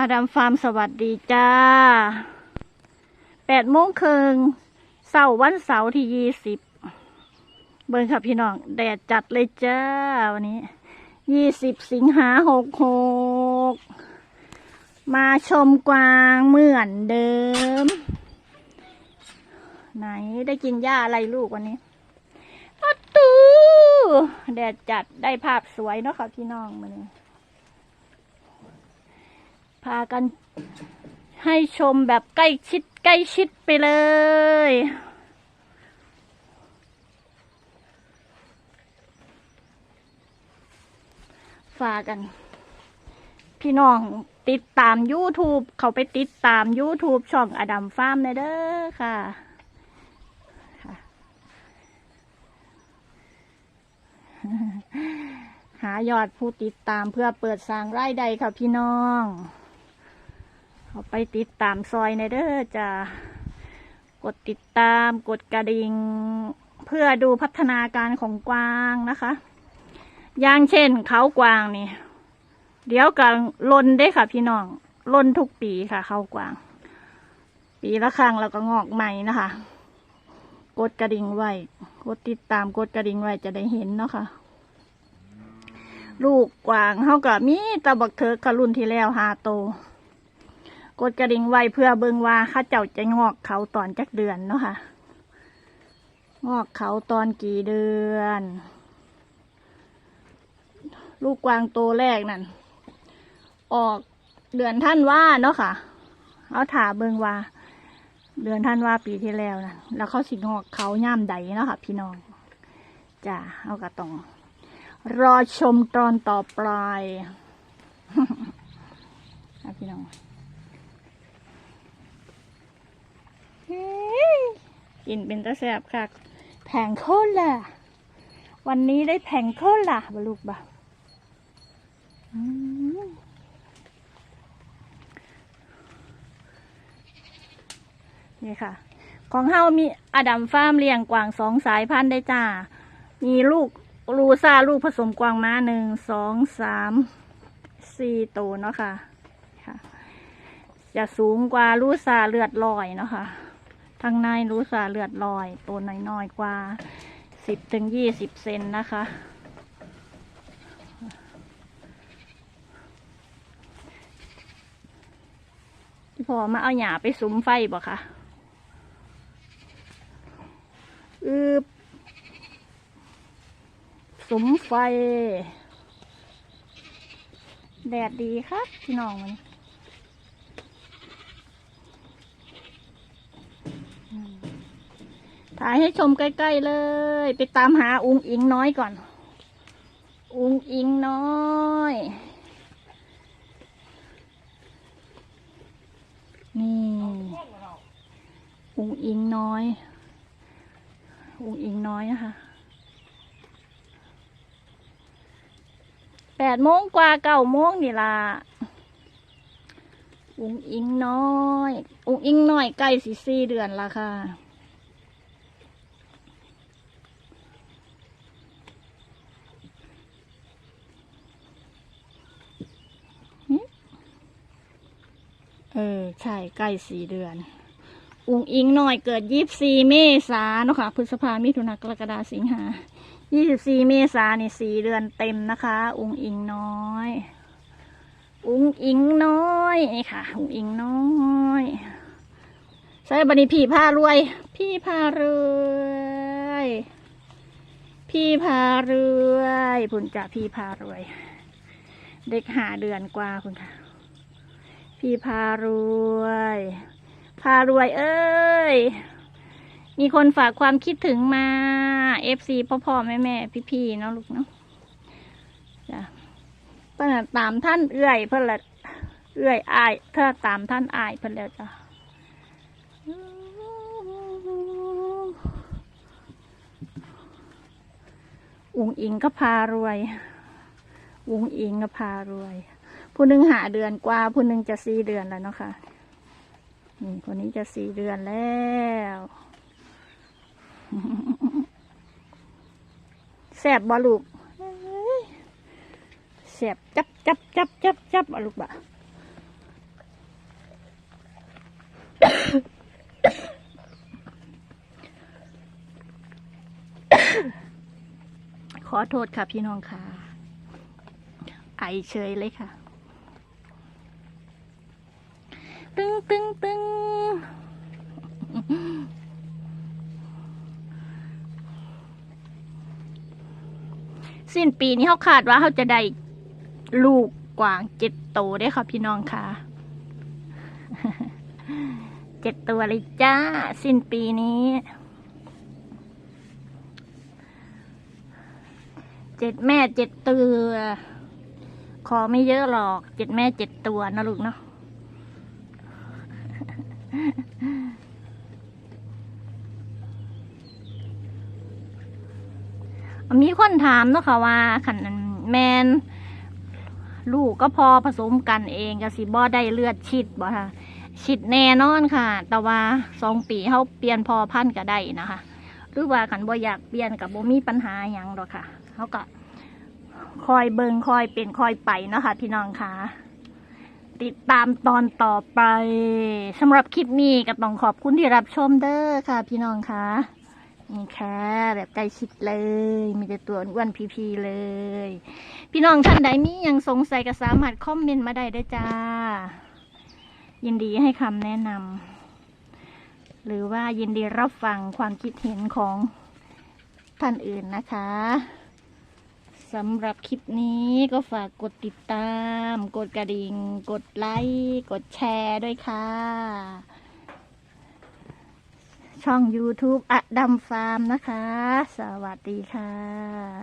อาดัมฟาร์มสวัสดีจ้าแปดโมงครึ่งเสาร์วันเสาร์ที่ยี่สิบเบิ่งค่ะพี่น้อง แดดจัดเลยจ้า วันนี้ยี่สิบสิงหาหกหกมาชมกวางเหมือนเดิม ไหนได้กินหญ้าอะไรลูกวันนี้ปตูแดดจัดได้ภาพสวยเนาะค่ะพี่น้องมาเนี่ย พากันให้ชมแบบใกล้ชิดใกล้ชิดไปเลย ฝากกัน พี่น้องติดตาม YouTube เขาไปติดตาม YouTube ช่องอดัมฟาร์มในเด้อค่ะหายอดผู้ติดตามเพื่อเปิดสร้างรายได้ค่ะพี่น้อง เขาไปติดตามซอยในเด้อจะกดติดตามกดกระดิ่งเพื่อดูพัฒนาการของกวางนะคะ อย่างเช่นเขากวางนี่ เดี๋ยวกันลนได้ค่ะ พี่น้องลนทุกปีค่ะ เขากวาง ปีละครั้งแล้วก็งอกใหม่นะคะ กดกระดิ่งไว้ กดติดตามกดกระดิ่งไว้จะได้เห็นเนาะค่ะลูกกวางเขาก็มีตะบักเถิกค่ะรุ่นที่แล้วหาโต กดกระดิ่งไว้เพื่อเบิงว่าข้าเจ้าจะงอกเขาตอนจักเดือนเนาะค่ะ งอกเขาตอนกี่เดือน ลูกกวางโตแรกนั่น ออกเดือนท่านว่าเนาะค่ะเอาถาเบิงว่า เดือนท่านว่าปีที่แล้วนะแล้วเขาสิงอกเขาย่ามใดเนาะค่ะ พี่น้องจ้าเอากระตองรอชมตอนต่อไปนะพี่น้องเฮ้ย กินเป็นตะแสบค่ะแผงโคตรล่ะ วันนี้ได้แผงโคตรล่ะบลูกบ่าอืมนี่ค่ะ ของเฮามีอดัมฟาร์มเลี้ยงกวางสองสายพันธุ์ได้จ้า มีลูกรูซาลูกผสมกวางม้าหนึ่งสองสามสี่ตัวเนาะค่ะค่ะจะสูงกว่าลูซาเลือดลอยเนาะค่ะ ทางในลูซาเลือดลอย ตัวน้อยๆกว่าสิบถึงยี่สิบเซนนะคะพี่พอมาเอาหยาไปสุมไฟบ่คะอืบสุมไฟ แดดดีครับพี่น้องมันอืม ถ่ายให้ชมใกล้ๆเลย ไปตามหาอุงอิงน้อยก่อน อุงอิงน้อย นี่ อุงอิงน้อย อุงอิงน้อยนะคะแปดโมงกว่าเก้าโมงนี่ล่ะอุงอิงน้อย อุงอิงน้อยใกล้สิสี่เดือนละค่ะ ออ ใช่ใกล้สี่เดือน อุงอิงหน่อยเกิดยี่สี่เมษาเนาะค่ะพฤษภามิถุนากรกฎาสิงหายี่สิบสี่เมษาเนี่สี่เดือนเต็มนะคะ อุงอิงน้อย อุงอิงน้อยนี่ค่ะ อุงอิงน้อยใส่บันนี้พี่พารวย พี่พารวยพี่พารวยพุ่นจ่าพี่พารวย เด็กหาเดือนกว่าคุณค่ะ พี่พารวย พารวยเอ้ย มีคนฝากความคิดถึงมาเอฟซีพ่อพ่อแม่แม่พี่พี่เนาะลูกเนาะจ้ะเพื่อนตามท่านเอื้อยเพื่อนละเอื้อยอายถ้าตามท่านอายเพื่อนแล้วจ้ะอุงอิงก็พารวย อุงอิงก็พารวย ผู้หนึ่งหาเดือนกว่า ผู้หนึ่งจะสี่เดือนแล้วเนาะคะ่ะนี่คนนี้จะสี่เดือนแล้วแสบบอลูกแสบจับจับจับจับจับอลูกบะขอโทษค่ะพี่น้องค่ะ ไอเฉยเลยค่ะ ตึงตึงตึงสิ้นปีนี้เขาคาดว่าเขาจะได้ลูกกวางเจ็ดโตวได้ค่ะพี่น้องค่ะเจ็ดตัวเลยจ้า สิ้นปีนี้เจ็ดแม่เจ็ดตัว ขอไม่เยอะหรอกเจ็ดแม่เจ็ดตัวนะลูกเนาะ มีคนถามเนาะค่ะว่าขันแมนลูกก็พอผสมกันเองกับสิบ่ได้เลือดชิดบ่ค่ะชิดแน่นอนค่ะ แต่ว่าสองปีเขาเปลี่ยนพอพันก็ได้นะคะ หรือว่าขันบ่อยากเปลี่ยนกับบ่มีปัญหาอย่างหรอกค่ะเขาก็คอยเบิงคอยเป็นคอยไปเนาะค่ะพี่น้องค่ะ ติดตามตอนต่อไปสำหรับคลิปนี้ก็ต้องขอบคุณที่รับชมเด้อค่ะ พี่น้องค่ะ นี่ค่ะ แบบใกล้ชิดเลย มีแต่ตัวอ้วนพีๆเลย พี่น้องท่านใดมียังสงสัยก็สามารถคอมเมนต์มาได้เด้จ้า ยินดีให้คำแนะนำหรือว่ายินดีรับฟังความคิดเห็นของท่านอื่นนะคะสำหรับคลิปนี้ก็ฝากกดติดตาม กดกระดิ่ง กดไลค์ กดแชร์ด้วยค่ะ ช่อง YouTube อะดำฟาร์มนะคะ สวัสดีค่ะ